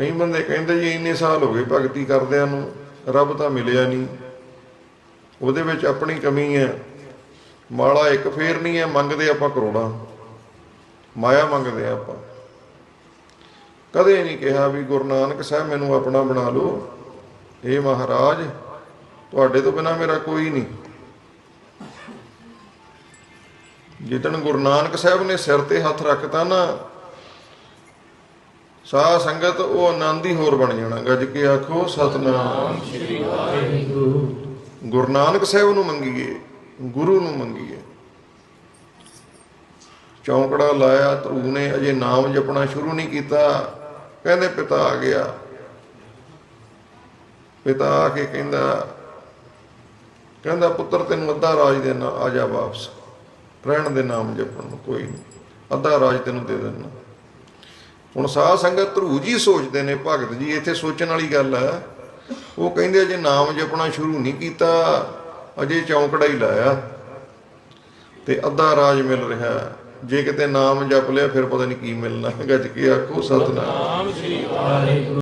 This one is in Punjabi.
ਕਈ ਬੰਦੇ ਕਹਿੰਦੇ ਜੀ ਇੰਨੇ ਸਾਲ ਹੋ ਗਏ ਭਗਤੀ ਕਰਦਿਆਂ ਨੂੰ, ਰੱਬ ਤਾਂ ਮਿਲਿਆ ਨਹੀਂ। ਉਹਦੇ ਵਿੱਚ ਆਪਣੀ ਕਮੀ ਹੈ। ਮਾਲਾ ਇੱਕ ਫੇਰ ਨਹੀਂ ਹੈ, ਮੰਗਦੇ ਆਪਾਂ ਕਰੋੜਾਂ। ਮਾਇਆ ਮੰਗਦੇ ਆ ਆਪਾਂ। ਕਦੇ ਨਹੀਂ ਕਿਹਾ ਵੀ ਗੁਰੂ ਨਾਨਕ ਸਾਹਿਬ ਮੈਨੂੰ ਆਪਣਾ ਬਣਾ ਲਓ। ਇਹ ਮਹਾਰਾਜ, ਤੁਹਾਡੇ ਤੋਂ ਬਿਨਾ ਮੇਰਾ ਕੋਈ ਨਹੀਂ। ਜਿੱਦਣ ਗੁਰੂ ਨਾਨਕ ਸਾਹਿਬ ਨੇ ਸਿਰ ਤੇ ਹੱਥ ਰੱਖਤਾ ਨਾ ਸਾਧ ਸੰਗਤ ਉਹ ਆਨੰਦ ਹੀ ਹੋਰ ਬਣ ਜਾਣਾ। ਗੱਜ ਕੇ ਆਖੋ, ਸਤਨਾਮ। ਗੁਰੂ ਨਾਨਕ ਸਾਹਿਬ ਨੂੰ ਮੰਗੀਏ, ਗੁਰੂ ਨੂੰ ਮੰਗੀਏ। ਚੌਂਕੜਾ ਲਾਇਆ, ਧਰੂ ਨੇ ਅਜੇ ਨਾਮ ਜਪਣਾ ਸ਼ੁਰੂ ਨਹੀਂ ਕੀਤਾ। ਕਹਿੰਦੇ ਪਿਤਾ ਆ ਗਿਆ। ਪਿਤਾ ਆ ਕੇ ਕਹਿੰਦਾ ਕਹਿੰਦਾ, ਪੁੱਤਰ, ਤੈਨੂੰ ਅੱਧਾ ਰਾਜ ਦੇਣਾ ਆ ਜਾ ਵਾਪਸ। ਰਹਿਣ ਦੇ ਨਾਮ ਜਪਣ ਨੂੰ ਕੋਈ ਨਹੀਂ। ਅੱਧਾ ਰਾਜ ਤੈਨੂੰ ਦੇ ਦੇਣਾ। ਹੁਣ ਸਾਧ ਸੰਗਤ ਧਰੂ ਜੀ ਸੋਚਦੇ ਨੇ, ਭਗਤ ਜੀ, ਇੱਥੇ ਸੋਚਣ ਵਾਲੀ ਗੱਲ ਹੈ ਉਹ ਕਹਿੰਦੇ ਅਜੇ ਨਾਮ ਜਪਣਾ ਸ਼ੁਰੂ ਨਹੀਂ ਕੀਤਾ, ਅਜੇ ਚੌਂਕੜਾ ਹੀ ਲਾਇਆ। ਤੇ ਅੱਧਾ ਰਾਜ ਮਿਲ ਰਿਹਾ। ਜੇ ਕਿਤੇ ਨਾਮ ਜਪ ਲਿਆ, ਫਿਰ ਪਤਾ ਨਹੀਂ ਕੀ ਮਿਲਣਾ। ਗੱਜ ਕੇ ਆਖੋ, ਸਤਨਾਮ। ਸ੍ਰੀ ਵਾਹਿਗੁਰੂ।